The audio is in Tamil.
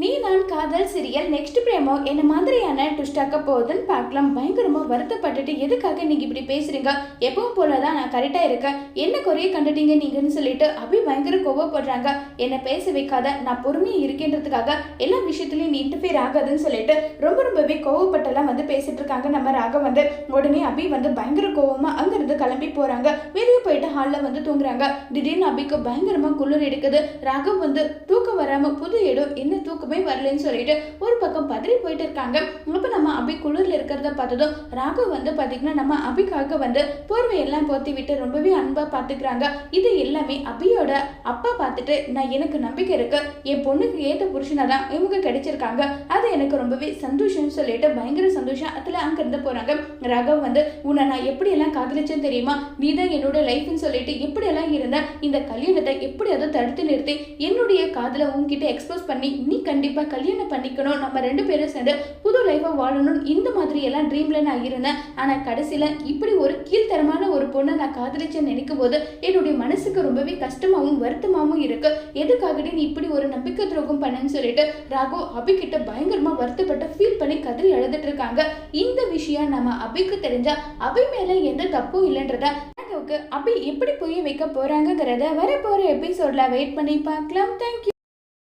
நீ நான் காதல் சீரியல் நெக்ஸ்ட் பிரேமோ? என்ன மாதிரியான ட்விஸ்டாக்க போகுதுன்னு பார்க்கலாம். பயங்கரமாக வருத்தப்பட்டுட்டு எதுக்காக நீங்கள் இப்படி பேசுறீங்க? எப்பவும் போலதான் நான் கரெக்டாக இருக்கேன். என்ன குறைய கண்டுட்டீங்க நீங்கன்னு சொல்லிட்டு அபி பயங்கர கோவப்படுறாங்க. என்னை பேச வைக்காத நான் பொறுமையாக இருக்கேன்றதுக்காக எல்லா விஷயத்துலையும் நீ இன்டர்ஃபியர் ஆகாதுன்னு சொல்லிட்டு ரொம்ப ரொம்பவே கோவப்பட்டெல்லாம் வந்து பேசிட்டு இருக்காங்க நம்ம ராக வந்து உடனே அபி வந்து பயங்கர கோவமாக கிளம்பி போறாங்க. வெளியே போயிட்டு ஹாலில் வந்து தூங்குறாங்க. திடீர்னு அபிக்கு பயங்கரமா குளிர் எடுக்குது ராகவ் வந்து தூக்கம் வராம புது இடம் என்ன தூக்கமே வரலன்னு சொல்லிட்டு ஒரு பக்கம் பதறி போயிட்டு இருக்காங்க. அப்போ நம்ம அபி குளிரில் இருக்கிறத பார்த்ததும் ராகு வந்து பார்த்தீங்கன்னா நம்ம அபிக்காக வந்து போர்வையெல்லாம் போத்தி விட்டு ரொம்பவே அன்பாக பார்த்துக்கிறாங்க. இது எல்லாமே அபியோட அப்பா பார்த்துட்டு நான் எனக்கு நம்பிக்கை இருக்கு. என் பொண்ணுக்கு ஏற்ற புருஷனா தான் இவங்க கிடைச்சிருக்காங்க. அது எனக்கு ரொம்பவே சந்தோஷம்னு சொல்லிட்டு பயங்கர சந்தோஷம். அதுல அங்க இருந்து போறாங்க. ராகவ் வந்து உன்னை நான் எப்படி எல்லாம் காதலிச்சேன்னு தெரியுமா? நீ தான் என்னோட லைஃப்னு சொல்லிட்டு எப்படி எல்லாம் இருந்த இந்த கல்யாணத்தை எப்படியாவது தடுத்து நிறுத்தி என்னுடைய காதலை உன்கிட்ட எக்ஸ்போஸ் பண்ணி நீ கண்டிப்பாக கல்யாணம் பண்ணிக்கணும். நம்ம ரெண்டு பேரும் சேர்ந்து புது லைஃபை வாழணும்னு இந்த மாதிரி எல்லாம் ட்ரீம்ல நான் இருந்தேன். ஆனா கடைசியில இப்படி ஒரு கீழ்த்தரமான ஒரு பொண்ணை நான் காதலிச்சேன்னு நினைக்கும் போது என்னுடைய மனசுக்கு ரொம்பவே கஷ்டமாவும் வருத்தமாவும் இருக்கு. எதுக்காகடி நீ இப்படி ஒரு நம்பிக்கை துரோகம் பண்ணேன்னு சொல்லிட்டு ராகு அபிக்கிட்ட பயங்கரமாக பயங்கரமா வருத்தப்பட்டு ஃபீல் பண்ணி கதறி எழுதிட்டு இருக்காங்க. இந்த விஷயம் நம்ம அபிக்கு தெரிஞ்சா அபி மேல எந்த தப்பும் இல்லைன்றத ராகுவுக்கு அபி எப்படி புரிய வைக்க போறாங்கங்கிறத வர எபிசோட்ல வெயிட் பண்ணி பார்க்கலாம். தேங்க்யூ